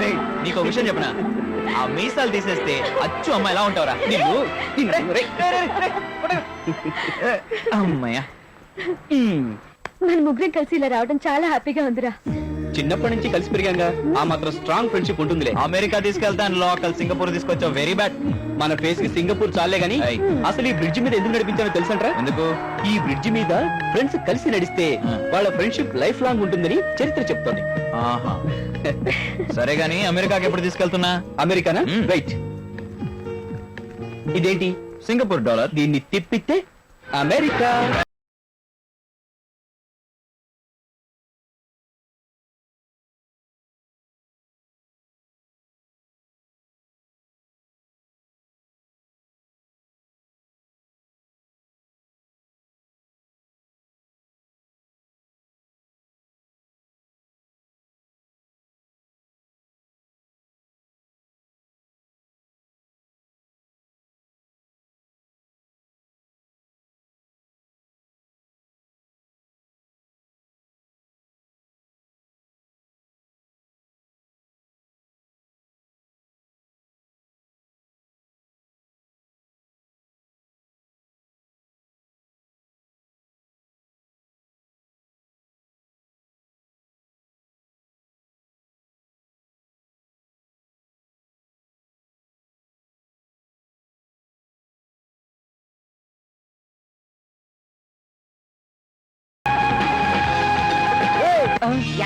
రేయ్, నీకు ఒక విషయం చెప్పనా? ఆ మీసాలు తీసేస్తే అచ్చు అమ్మ ఎలా ఉంటావురా? పట్టుకో. అమ్మయ్యా. మన ముగ్గురం కలిసి ఇలా రావడం చాలా హ్యాపీగా ఉందిరా. చిన్నప్పటి నుంచి కలిసి పెరిగాంగా ఆ మాత్రం స్ట్రాంగ్ ఫ్రెండ్షిప్ ఉంటుందిలే. అమెరికా తీసుకెళ్తాను లోకల్ సింగపూర్ తీసుకొచ్చావు వెరీ బ్యాడ్ మన ఫేస్కి సింగపూర్ చాలే గాని. అసలు ఈ బ్రిడ్జ్ మీద ఎందుకు నడిపించానో తెలుసంట్రా? ఎందుకు? ఈ బ్రిడ్జ్ మీద ఫ్రెండ్స్ కలిసి నడిస్తే. వాళ్ళ ఫ్రెండ్షిప్ లైఫ్ లాంగ్ ఉంటుందని చరిత్ర చెప్తోంది. సరే గాని అమెరికాకి ఎప్పుడు తీసుకెళ్తున్నా? అమెరికానా. రైట్ ఇదేంటి? Singapore dollar. దీన్ని తిప్పితే అమెరికా.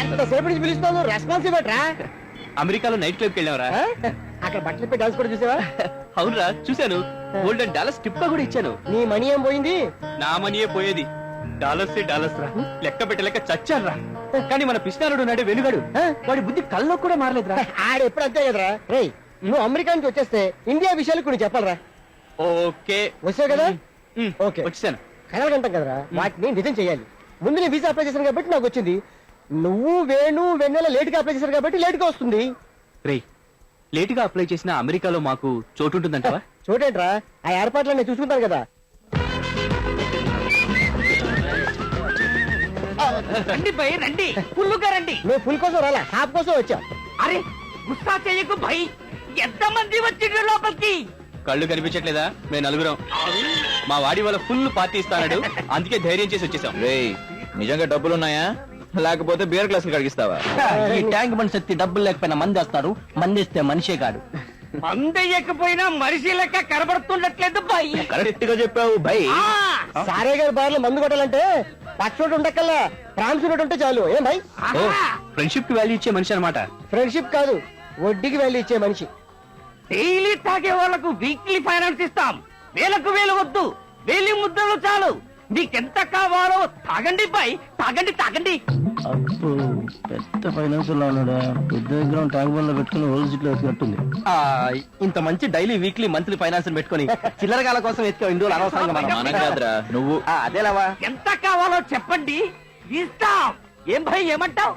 ఎంతసేపు నుంచి పిలుస్తాను రెస్పాన్స్ ఇవ్వట్రా అమెరికాలో నైట్ క్లబ్కి వెళ్ళావరా? అక్కడ బట్టలు పెట్టి డాన్స్ కూడా చూసావా? అవునరా చూశాను. గోల్డెన్ డాలర్స్ టిప్ కూడా ఇచ్చాను. నీ మనీ ఏం పోయింది? నా మనీయే పోయేది? డాలర్స్ డాలర్స్ రా. లెక్క పెట్టలేక చచ్చాను రా కానీ మన పిష్నారుడు నాడే వెనుగాడు. వాడి బుద్ధి కల్లో కూడా మారలేదురా. ఆడ ఎప్పుడు అంతే కదరా? రేయ్ నువ్వు అమెరికా నుంచి వచ్చేస్తే ఇండియా విషయాలు కొన్ని చెప్పాలరా. ఓకే. వచ్చావు కదా? ఓకే. వచ్చేసాను. కలగంటాం కదరా? వాటిని నిజం చేయాలి. ముందు నేను వీసా అప్లై చేశాను కాబట్టి నాకు వచ్చింది. నువ్వు వేణు వెన్నెల లేట్గా అప్లై చేశారు కాబట్టి లేట్గా వస్తుంది. రేయ్ లేట్గా అప్లై చేసిన అమెరికాలో మాకు చోటు ఉంటుందంటావా చూడేంట్రా ఆ ఏర్పాట్లు నేను చూసుకుంటాను కదా. రండి భయ్ రండి. ఫుల్లుగా రండి. నువ్వు ఫుల్ కోసం రాలా హాఫ్ కోసం వచ్చా అరే గుస్సా చేయకు భయ్ ఎంత మంది వచ్చిండ్రు లోపలికి? కళ్ళు కనిపించట్లేదా? మేము నలుగురం. మా వాడి వాళ్ళ ఫుల్ పార్టీ ఇస్తాడు అందుకే ధైర్యం చేసి వచ్చేసాం. రేయ్ నిజంగా డబ్బులు ఉన్నాయా లేకపోతే బియర్ గ్లాసులు కడిగిస్తావా? ఈ ట్యాంక్ బండ్ శక్తి డబ్బులు లేకపోయినా మంది వేస్తారు మంది ఇస్తే మనిషే కాడు. మందయ్యకపోయినా మనిషి లెక్క కనబడుతుండట్లేదు భయ్ కరెక్ట్గా చెప్పావు భయ్ ఆ, సారే గారి బార్లో మందు కొట్టాలంటే పచ్చోడు ఉండక్కల్లా ప్రాన్స్ ఉన్నట్టు ఉంటే చాలు. ఏం భాయ్ ఆహా. ఫ్రెండ్షిప్కి వాల్యూ ఇచ్చే మనిషి అనమాట ఫ్రెండ్షిప్ కాదు వడ్డీకి వెళ్ళి ఇచ్చే మనిషి. డైలీ తాగే వాళ్ళకు వీక్లీ ఫైనాన్స్ ఇస్తాం. వేలకు వేలు వద్దు. వేలి ముద్దలు చాలు. నీకెంత కావాలో తాగండి బాయ్. తాగండి తాగండి. అప్పు పెద్ద ఫైనాన్స్లో ఉన్నాడా? పెద్ద దగ్గర ట్యాంక్ బండ్లో పెట్టుకుని ఓల్డ్ సీట్లో వేసినట్టుంది ఇంత మంచి డైలీ వీక్లీ మంత్లీ ఫైనాన్స్ పెట్టుకుని చిల్లరగాల కోసం ఎత్తుకో ఇందులో అనవసరంగా నువ్వు. అదేలావా? ఎంత కావాలో చెప్పండి. ఇస్తాం. ఏం భయ్ ఏమంటావ్?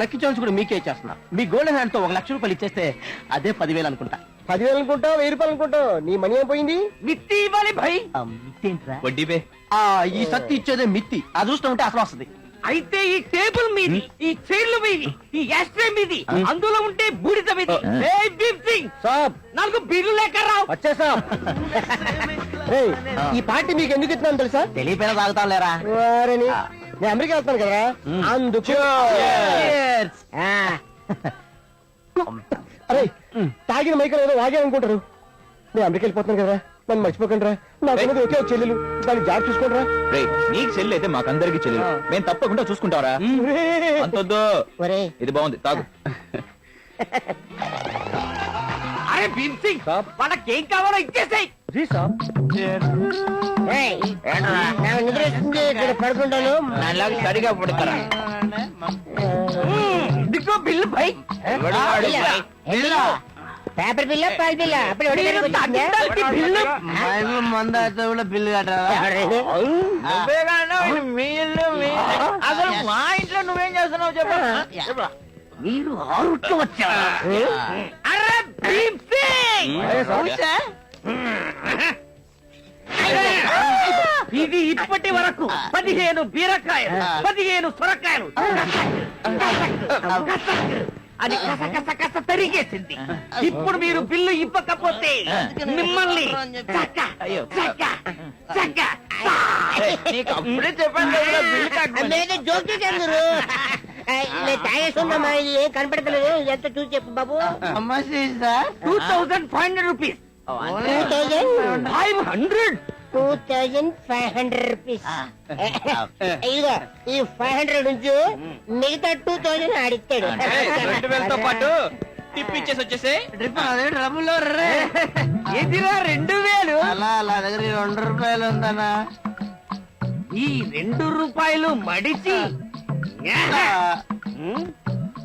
లక్కీ ఛాన్స్ కూడా మీకే ఇచ్చేస్తున్నా మీ గోల్డెన్ హ్యాండ్తో ఒక లక్ష రూపాయలు ఇచ్చేస్తే అదే పదివేలు అనుకుంటా. పదివేలు అనుకుంటావు వెయ్యి రూపాయలు అనుకుంటావు. నీ మనీ ఏం పోయింది? మిత్తి ఇవ్వాలి భయ్? వడ్డీ పే. ఆ, ఈ సత్తి ఇచ్చేదే మిత్తి. అదృష్టం ఉంటే అసలు వస్తుంది. అయితే ఈ టేబుల్ మీది ఈ చైర్లు మీది ఈ యాస్ట్రే మీది అందులో ఉంటే బూడిద మీది. ఏయ్ భీమ్ సింగ్. సాబ్. నాలుగు బిల్లు లేక రావు. వచ్చేసా. ఈ పార్టీ మీకు ఎందుకు ఇస్తున్నాను తెలుసా? తెలియపోయినా తాగుతాం లేరా? వారని నేను అమెరికా వెళ్తాను కదా. అందుకు ఆ. అరే తాగిన మైకలు ఏదో వాగే అనుకుంటారు. నేను అమెరికా వెళ్ళిపోతున్నాను కదా నన్ను మర్చిపోకండి రా నాకు ఉన్నది ఒకే ఒక చెల్లెలు. దాన్ని జాబ్ చూసుకోండి రేయ్ నీకు చెల్లి అయితే మాకందరికి చెల్లి మేము తప్పకుండా చూసుకుంటావరా అంతొద్దు ఇది బాగుంది. తాగు. అరే భీమ్ సింగ్ వాళ్ళకేం కావాలో ఇచ్చేసాయి. పడుకుంటాను. సరిగా పడతారా ఇదిగో బిల్లు భయ్ పేపర్ బిల్ల పాల బిల్ల? అప్పుడు బిల్లు మంద అయితే కూడా బిల్లు కట్టరా? ఎవరిది? అసలు మా ఇంట్లో నువ్వేం చేస్తున్నావు చెప్పు. మీరు ఆరుట్లో వచ్చారా. అరే ఇది ఇప్పటి వరకు పదిహేను బీరకాయలు పదిహేను సొరకాయలు. అది కస కస కస తరిగేసింది ఇప్పుడు మీరు బిల్లు ఇవ్వకపోతే మిమ్మల్ని జోక్ ఇది? ఏం కనపడతలేదు. ఎంత చూసి చెప్పు బాబు. Two thousand five hundred rupees five hundred two thousand five hundred rupees. ఇదిగో ఈ ఫైవ్ హండ్రెడ్ ఉంచు. మిగతా టూ థౌజండ్ ఆడిస్తాడు. రెండు వేలతో పాటు టిప్ ఇచ్చేసి వచ్చేసే ఎదిరా రెండు వేలు? దగ్గర రెండు రూపాయలు ఉందన్నా. ఈ రెండు రూపాయలు మడిచి.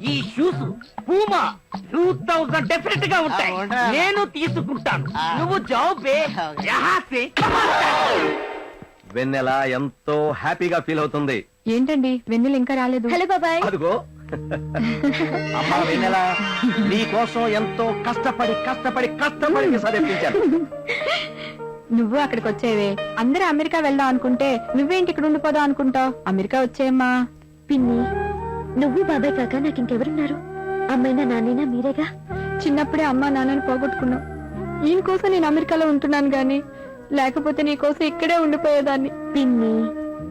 ఈ షూస్ పూమా టూ థౌసండ్ డెఫినెట్గా ఉంటాయి. నేను తీసుకుంటాను. నువ్వు జాబ్ వెన్నెల ఎంతో హ్యాపీగా ఫీల్ అవుతుంది. ఏంటండి? వెన్నెల ఇంకా రాలేదు. హలో బాబాయ్. అదిగో. అమ్మా వెన్నెల నీ కోసం ఎంతో కష్టపడి కష్టపడి కష్టపడి చదివించాను నువ్వు అక్కడికి వచ్చేవే. అందరూ అమెరికా వెళ్దాం అనుకుంటే నువ్వేంటి ఇక్కడ ఉండిపోదాం అనుకుంటావు? అమెరికా వచ్చేయమ్మా. పిన్ని. నువ్వు బాబాయ్ కాక నాకు ఇంకెవరున్నారు? అమ్మైనా నాన్నైనా మీరేగా? చిన్నప్పుడే అమ్మా నాన్నని పోగొట్టుకున్నావు. ఈయన కోసం నేను అమెరికాలో ఉంటున్నాను గాని లేకపోతే నీ కోసం ఇక్కడే ఉండిపోయేదాన్ని. పిన్ని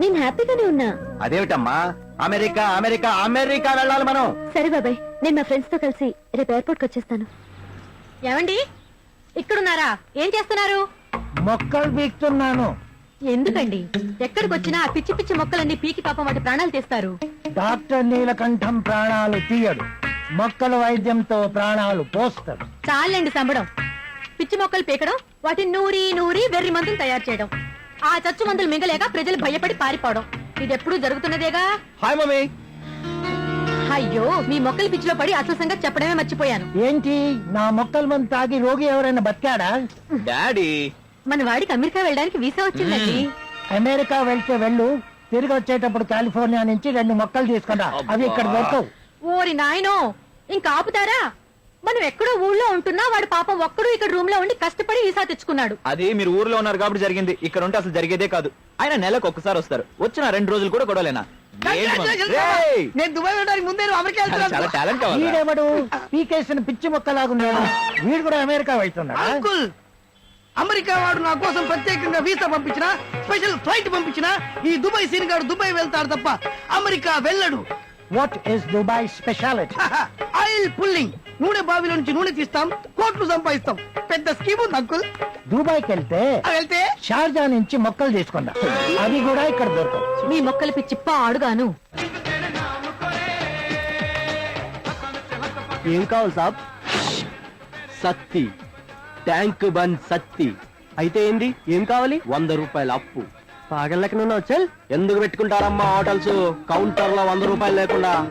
నేను హ్యాపీగానే ఉన్నా. అదేమిటమ్మా? అమెరికా అమెరికా అమెరికా వెళ్ళాలి మనం. సరే బాబాయ్ నేను మా ఫ్రెండ్స్తో కలిసి రేపు ఎయిర్పోర్ట్కి వచ్చేస్తాను. ఏమండి? ఇక్కడున్నారా? ఏం చేస్తున్నారు? మొక్కలు పీక్తున్నాను. ఎందుకండి? ఎక్కడికి వచ్చినా ఆ పిచ్చి పిచ్చి మొక్కలన్నీ పీకి పాపం వాటి ప్రాణాలు తీస్తారు. డాక్టర్ నీలకంఠం ప్రాణాలు తీయడు. మొక్కల వైద్యంతో ప్రాణాలు పోస్తాడు చాలండి సంబడం. పిచ్చి మొక్కలు పీకడం వాటిని నూరి నూరి వెర్రి మందులు తయారు చేయడం. ఆ చచ్చు మందులు మింగలేక ప్రజలు భయపడి పారిపోవడం. ఇది ఎప్పుడూ జరుగుతున్నదేగా? Hi mummy. అయ్యో మీ మొక్కలు పిచ్చిలో పడి అసలు సంగతి చెప్పడమే మర్చిపోయాను. ఏంటి? నా మొక్కల మంది తాగి రోగి ఎవరైనా బతికాడా? డాడీ మన వాడికి అమెరికా వెళ్ళడానికి వీసా వచ్చిందండి. అమెరికా వెళ్తే వెళ్ళు తిరిగి వచ్చేటప్పుడు కాలిఫోర్నియా నుంచి రెండు మొక్కలు తీసుకురా. అవి ఇక్కడ దొరకవు. ఓరి నాయనో ఇంకా ఆపుతారా? మనం ఎక్కడో ఊళ్ళో ఉంటున్నా వాడు పాపం ఒక్కడు ఇక్కడ రూమ్లో ఉండి కష్టపడి వీసా తెచ్చుకున్నాడు. అది మీరు ఊర్లో ఉన్నారు కాబట్టి జరిగింది. ఇక్కడ ఉంటే అసలు జరిగేదే కాదు. ఆయన నెలకు ఒక్కసారి వస్తారు. వచ్చిన రెండు రోజులు కూడా గొడవలేనా! నేను దుబాయ్ వెళ్ళడానికి ముందే అమెరికా చాలా టాలెంట్ కావాలి. వీడెవడు? పీకేసిన పిచ్చి మొక్కలాగున్నాడు. వీడు కూడా అమెరికా వెళ్తున్నాడు? అంకుల్! అమెరికా వాడు నా కోసం ప్రత్యేకంగా వీసా పంపించిన స్పెషల్ ఫ్లైట్ పంపించిన ఈ దుబాయ్ సీన్ గాడు దుబాయ్ వెళ్తాడు తప్ప అమెరికా వెళ్ళడు. What is Dubai speciality oil pulling. నూనె బావిలో నుంచి నూనె తీస్తాం కోట్లు సంపాదిస్తాం. పెద్ద స్కీమ్ ఉంది అంకుల్. దుబాయ్కి వెళ్తే వెళ్తే? షార్జా నుంచి మొక్కలు తీసుకున్నా అవి కూడా ఇక్కడ దొరకవు. మీ మొక్కలు పిచ్చి పాడుగాను ఏం కావాలి సాబ్? సత్తి. ట్యాంక్ బంద్ సత్తి. అయితే ఏంది? ఏం కావాలి? వంద రూపాయల అప్పు. పాగలెక్కనున్నావు చల్. ఎందుకు పెట్టుకుంటారమ్మా హోటల్స్? కౌంటర్లో వంద రూపాయలు లేకుండా.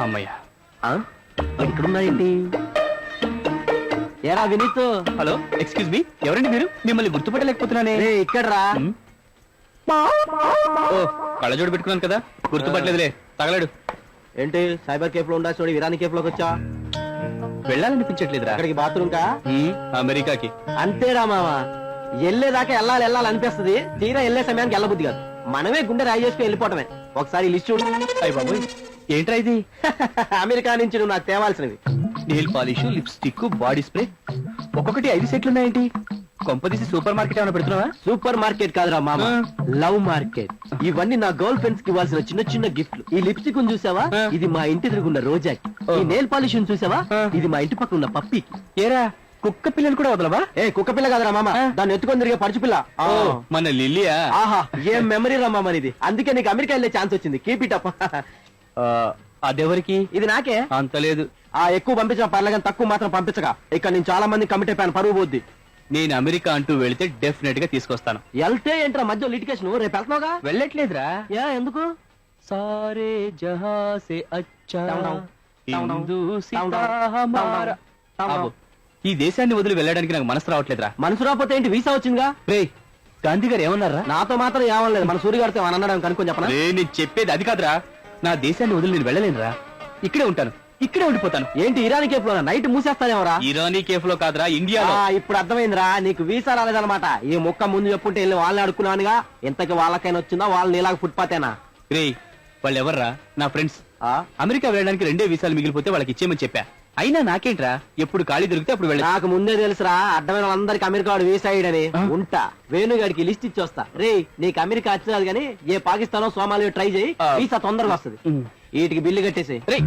అమ్మయ్యా. ఇక్కడున్నాయేంటి ఏరా వినీత్? Hello excuse me. ఎవరండి మీరు? మిమ్మల్ని గుర్తుపట్టలేకపోతున్నానే. రే ఇక్కడ్రా. ఉమ్. ఓ కళ్ళజోడు పెట్టుకున్నాను కదా. గుర్తుపట్టలేదులే. తగలడు. ఏంటి సైబర్ కేఫ్లో ఉండా చూడు ఇరానీ కేఫ్లోకి వచ్చా వెళ్ళాలనిపించట్లేదురా. అక్కడికి బాత్రూమ్ కా? ఉమ్, అమెరికాకి. అంతేరా మామ. వెళ్ళేదాకా వెళ్ళాలి వెళ్ళాలి అనిపిస్తుంది. తీరా వెళ్ళే సమయానికి వెళ్ళబుద్ధి కాదు. మనమే గుండె రాయి చేసుకుని వెళ్ళిపోవటమే. ఒకసారి ఈ లిస్ట్ చూడు. అయ్య బాబోయ్ ఏంట్రా ఇది? అమెరికా నుంచి నువ్వు నాకు తేవాల్సినవి. Nail polish lipstick body spray. ఒక్కొక్కటి ఐదు సెట్లు ఉన్నాయేంటి కొంపదీసి సూపర్ మార్కెట్ ఏమైనా పెడుతున్నావా? సూపర్ మార్కెట్ కాదురా మామ. ఆ. Love market. ఇవన్నీ నా గర్ల్ ఫ్రెండ్స్కి ఇవ్వాల్సిన చిన్న చిన్న గిఫ్ట్లు. ఈ లిప్స్టిక్ చూసావా? ఆ. ఇది మా ఇంటి ఎదురుగున్న రోజాకి. ఓ. ఈ నెయిల్ పాలిష్ చూసావా? ఆ. ఇది మా ఇంటి పక్కన ఉన్న పప్పికి ఏరా? కుక్క పిల్లలు కూడా వదలవా? ఏ కుక్క పిల్ల కాదురా మామ. ఆ. దాన్ని ఎత్తుకొని తిరిగే పడుచు పిల్ల. ఓ, మన లిల్లియా? ఆహా ఏం మెమరీ రా మామ ఇది అందుకే నీకు అమెరికా వెళ్ళే ఛాన్స్ వచ్చింది. కీప్ ఇట్ అప్ ఆ, అదెవరికి? ఇది నాకే. అంత లేదు. ఆ ఎక్కువ పంపించిన పర్లేదు కానీ తక్కువ మాత్రం పంపించగా ఇక్కడ నేను చాలా మంది కమిట్ అయిపోయాను. పరువు పోద్ది. నేను అమెరికా అంటూ వెళితే డెఫినెట్గా తీసుకొస్తాను. వెళ్తే ఏంట్రా మధ్య లిటికేషన్ రేపు వెళ్తున్నావుగా? వెళ్ళట్లేదురా. యా ఎందుకు? సారే జహా సే అచ్చా. హిందూ సీతా. హమారా. ఈ దేశాన్ని వదిలి వెళ్ళడానికి నాకు మనసు రావట్లేదురా. మనసు రాకపోతే ఏంటి వీసా వచ్చిందిగా? రే గాంధీ గారు ఏమన్నారా? నాతో మాత్రం ఏమనలేదు. మన సూర్య గారితో ఏమన్నా అన్నాడు? చెప్పనా? రే నేను చెప్పేది అది కాదురా. నా దేశాన్ని వదిలి నేను వెళ్ళలేనురా. ఇక్కడే ఉంటాను. ఇక్కడే ఉండిపోతాను. ఏంటి ఇరానీ కేఫ్లో నైట్ మూసేస్తానేవరా ఇరానీ కేఫ్లో కాదురా ఇండియాలో. ఇప్పుడు అర్థమైందిరా నీకు వీసా రాలేదన్నమాట. ఈ ముక్క ముందు చెప్పుంటే వెళ్ళి వాళ్ళని అడుక్కున్నానుగా ఇంతకి వాళ్ళకైనా వచ్చిందా వాళ్ళని ఇలాగ ఫుట్పాతేనా? రే వాళ్ళు ఎవర్రా నా ఫ్రెండ్స్. ఆ? అమెరికా వెళ్ళడానికి రెండే వీసాలు మిగిలిపోతే వాళ్ళకి ఇచ్చేయమని చెప్పా. అయినా నాకేంట్రా ఎప్పుడు ఖాళీ దొరికితే అప్పుడు వెళ్ళా నాకు ముందే తెలుసురా అడ్డమైన వాళ్ళందరికి అమెరికా వాడు వీసా ఆ? ఉంటా వేణుగాడికి లిస్ట్ ఇచ్చి వస్తా రే నీకు అమెరికా వచ్చేది కానీ ఏ పాకిస్తానో సోమాలియో ట్రై చేయి. వీసా తొందరగా వస్తుంది. వీటికి బిల్లు కట్టేసి రే